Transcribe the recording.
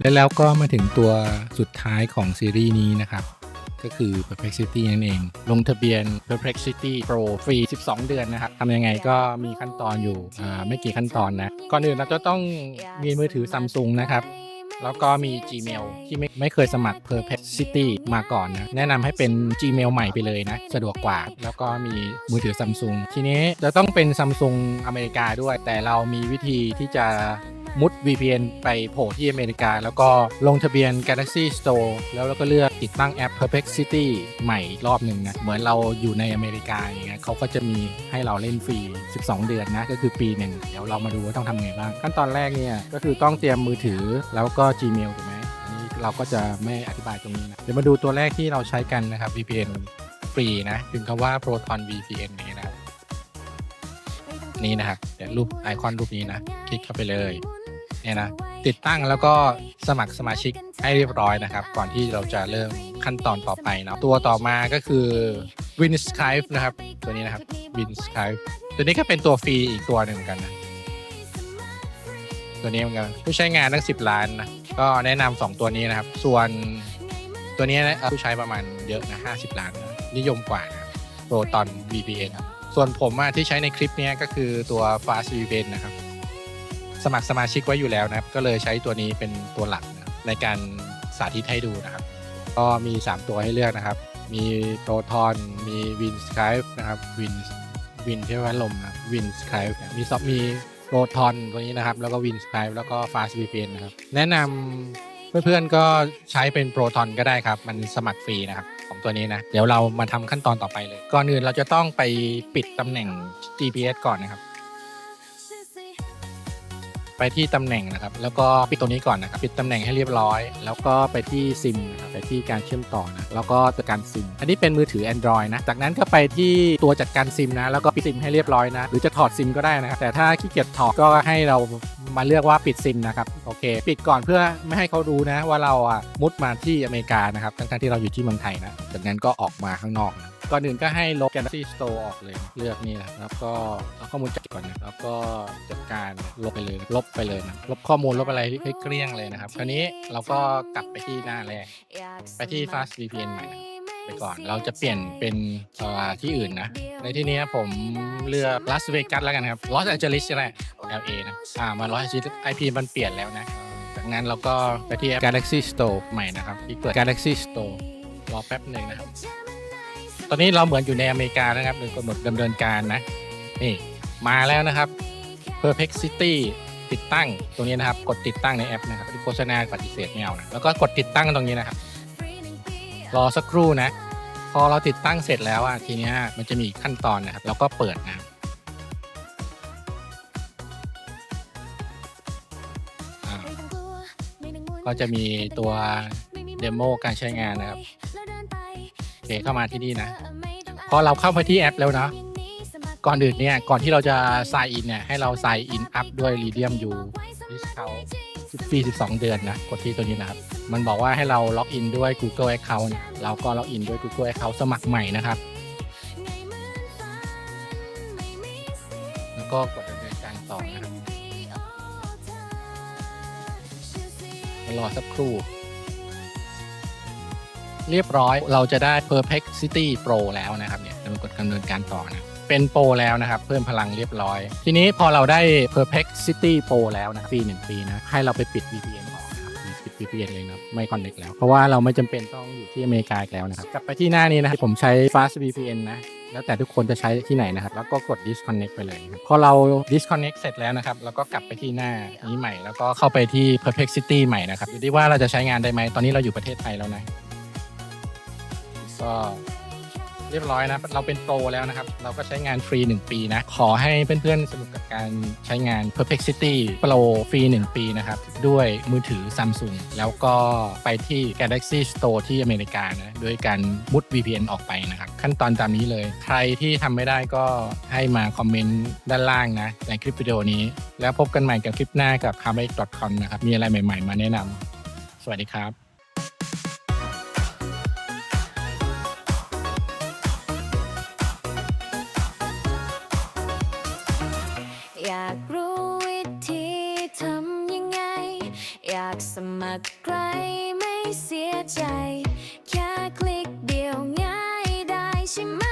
และแล้วก็มาถึงตัวสุดท้ายของซีรีส์นี้นะครับ ก็คือ Perplexity นั่นเอง ลงทะเบียน Perplexity Pro ฟรี 12 เดือนนะครับทำยังไงก็มีขั้นตอนอยู่อ่าไม่กี่ขั้นตอนนะ ก่อนอื่นเราจะต้องมีมือถือ Samsung นะครับ แล้วก็มี Gmail ที่ไม่ไม่เคยสมัคร Perplexity มาก่อนนะ แนะนำให้เป็น Gmail ใหม่ไปเลยนะ สะดวกกว่า แล้วก็มีมือถือ Samsung ทีนี้จะต้องเป็น Samsung อเมริกาด้วย แต่เรามีวิธีที่จะ มุด VPN ไปโผล่ที่อเมริกา แล้วก็ลงทะเบียน Galaxy Store แล้วเราก็เลือกติดตั้งแอป Perplexity ใหม่รอบหนึ่งนะ เหมือนเราอยู่ในอเมริกาอย่างเงี้ยเขาก็จะมีให้เราเล่นฟรี 12 เดือนนะ ก็คือปีหนึ่งเดี๋ยวเรามาดูว่าต้องทำไงบ้าง ขั้นตอนแรกเนี่ยก็คือต้องเตรียมมือถือแล้วก็ Gmail ถูกไหมอันนี้เราก็จะไม่อธิบายตรงนี้นะเดี๋ยวมาดูตัวแรกที่เราใช้กันนะครับ VPN ฟรีนะถึงคำว่า Proton VPN นี้นะนี่นะครับเดี๋ยวรูปไอคอนรูปนี้นะ คลิกเข้าไปเลย เนี่ยนะติดตั้งแล้วก็สมัครสมาชิกให้เรียบร้อยนะครับ ก่อนที่เราจะเริ่มขั้นตอนต่อไปเนาะตัวต่อมาก็คือ WinSkype นะครับ ตัวนี้นะครับ WinSkype ตัวนี้ก็เป็นตัวฟรีอีกตัวหนึ่งเหมือนกันนะตัวนี้เหมือนกันผู้ใช้งานตั้ง 10 ล้านนะก็แนะนำสองตัวนี้นะครับ ส่วนตัวนี้นะผู้ใช้ประมาณเยอะนะ50 ล้านนะนิยมกว่านะ Proton VPN ครับส่วนผมที่ใช้ในคลิปนี้ก็คือตัว Fast VPN นะครับ สมัครสมาชิกไว้อยู่แล้วนะครับ ก็เลยใช้ตัวนี้เป็นตัวหลักนะในการสาธิตให้ดูนะครับ ก็มี 3 ตัวให้เลือกนะครับ มี Proton มี WinSkype นะครับ Win Win ที่ว่าลมนะ WinSkype เนี่ยมีซอฟมี Proton ตัวนี้นะครับ แล้วก็ WinSkype แล้วก็ Fast VPN นะครับ แนะนำเพื่อนๆก็ใช้เป็น Proton ก็ได้ครับ มันสมัครฟรีนะครับของตัวนี้นะ เดี๋ยวเรามาทำขั้นตอนต่อไปเลย ก่อนอื่นเราจะต้องไปปิดตำแหน่ง GPS ก่อนนะครับ ไปที่ตำแหน่งนะครับ แล้วก็ปิดตัวนี้ก่อนนะครับ ปิดตำแหน่งให้เรียบร้อย แล้วก็ไปที่ซิมนะครับไปที่การเชื่อมต่อนะ แล้วก็จัดการซิม อันนี้เป็นมือถือ Android นะ จากนั้นก็ไปที่ตัวจัดการซิมนะ แล้วก็ปิดซิมให้เรียบร้อยนะ หรือจะถอดซิมก็ได้นะครับ แต่ถ้าขี้เกียจถอดก็ให้เรามาเลือกว่าปิดซิมนะครับ โอเค ปิดก่อนเพื่อไม่ให้เขารู้นะว่าเราอะมุดมาที่อเมริกานะครับ ทั้งๆที่เราอยู่ที่เมืองไทยนะ จากนั้นก็ออกมาข้างนอกนะ ก่อนอื่นก็ให้ลบ Galaxy Store ออกเลยเลือกนี่นะครับแล้วก็เอาข้อมูลจากก่อนนะแล้วก็จัดการลบไปเลยลบไปเลยนะลบข้อมูลลบอะไรให้เกลี้ยงเลยนะครับ คราวนี้เราก็กลับไปที่หน้าแรกไปที่ Fast VPN ใหม่นะไปก่อนเราจะเปลี่ยนเป็นที่อื่นนะ ในที่นี้ผมเลือก Las Vegas แล้วกันครับ Los Angeles ใช่ไหม LA นะอ่ามา Los Angeles IP มันเปลี่ยนแล้วนะ จากนั้นเราก็ไปที่ Galaxy Store ใหม่นะครับที่เปิด Galaxy Store รอแป๊บหนึ่งนะครับ ตอนนี้เราเหมือนอยู่ในอเมริกานะครับเป็นกำหนดดำเนินการนะนี่มาแล้วนะครับ Perplexity ติดตั้งตรงนี้นะครับ กดติดตั้งในแอปนะครับโฆษณาปฏิเสธไม่เอานะแล้วก็กดติดตั้งตรงนี้นะครับ รอสักครู่นะ พอเราติดตั้งเสร็จแล้วอะทีนี้มันจะมีขั้นตอนนะครับแล้วก็เปิดนะก็จะมีตัวเดโมการใช้งานนะครับ เคเข้ามาที่นี่นะ พอเราเข้าไปที่แอปแล้วนะ ก่อนอื่นเนี่ย ก่อนที่เราจะ sign in เนี่ย ให้เรา sign in up ด้วย Radium U discount ฟรี12 เดือนนะ กดที่ตัวนี้นะครับ มันบอกว่าให้เราล็อกอินด้วย Google Account เนี่ยเราก็ล็อกอินด้วย Google Account สมัครใหม่นะครับ แล้วก็กดดำเนินการต่อนะครับรอสักครู่ เรียบร้อย เราจะได้ Perplexity Pro แล้วนะครับเนี่ยเรากดดำเนินการต่อนะเป็นโปรแล้วนะครับเพิ่มพลังเรียบร้อย ทีนี้พอเราได้ Perplexity Pro แล้วนะฟรีหนึ่งปีนะให้เราไปปิด VPN ออกนะครับปิด VPN เลยนะไม่ connect แล้ว เพราะว่าเราไม่จำเป็นต้องอยู่ที่อเมริกาอีกแล้วนะครับ กลับไปที่หน้านี้นะผมใช้ Fast VPN นะแล้วแต่ทุกคนจะใช้ที่ไหนนะครับ แล้วก็กด disconnect ไปเลย พอเรา disconnect เสร็จแล้วนะครับ แล้วก็กลับไปที่หน้านี้ใหม่ แล้วก็เข้าไปที่ Perplexity ใหม่นะครับ ดูดิว่าเราจะใช้งานได้ไหม ตอนนี้เราอยู่ประเทศไทยแล้วนะ ก็เรียบร้อยนะ เราเป็นโปรแล้วนะครับ เราก็ใช้งานฟรี 1 ปีนะ ขอให้เพื่อนๆ สนุกกับการใช้งาน Perplexity Pro ฟรี 1 ปีนะครับ ด้วยมือถือ Samsung แล้วก็ไปที่ Galaxy Store ที่อเมริกานะด้วยการมุด VPN ออกไปนะครับ ขั้นตอนตามนี้เลย ใครที่ทำไม่ได้ก็ให้มาคอมเมนต์ด้านล่างนะ ในคลิปวิดีโอนี้ แล้วพบกันใหม่กับคลิปหน้ากับ h a r m a c o m นะครับมีอะไรใหม่ๆ มาแนะนำสวัสดีครับ มัครใครไม่เสียใจ แค่คลิกเดียวง่ายได้ใช่ไหม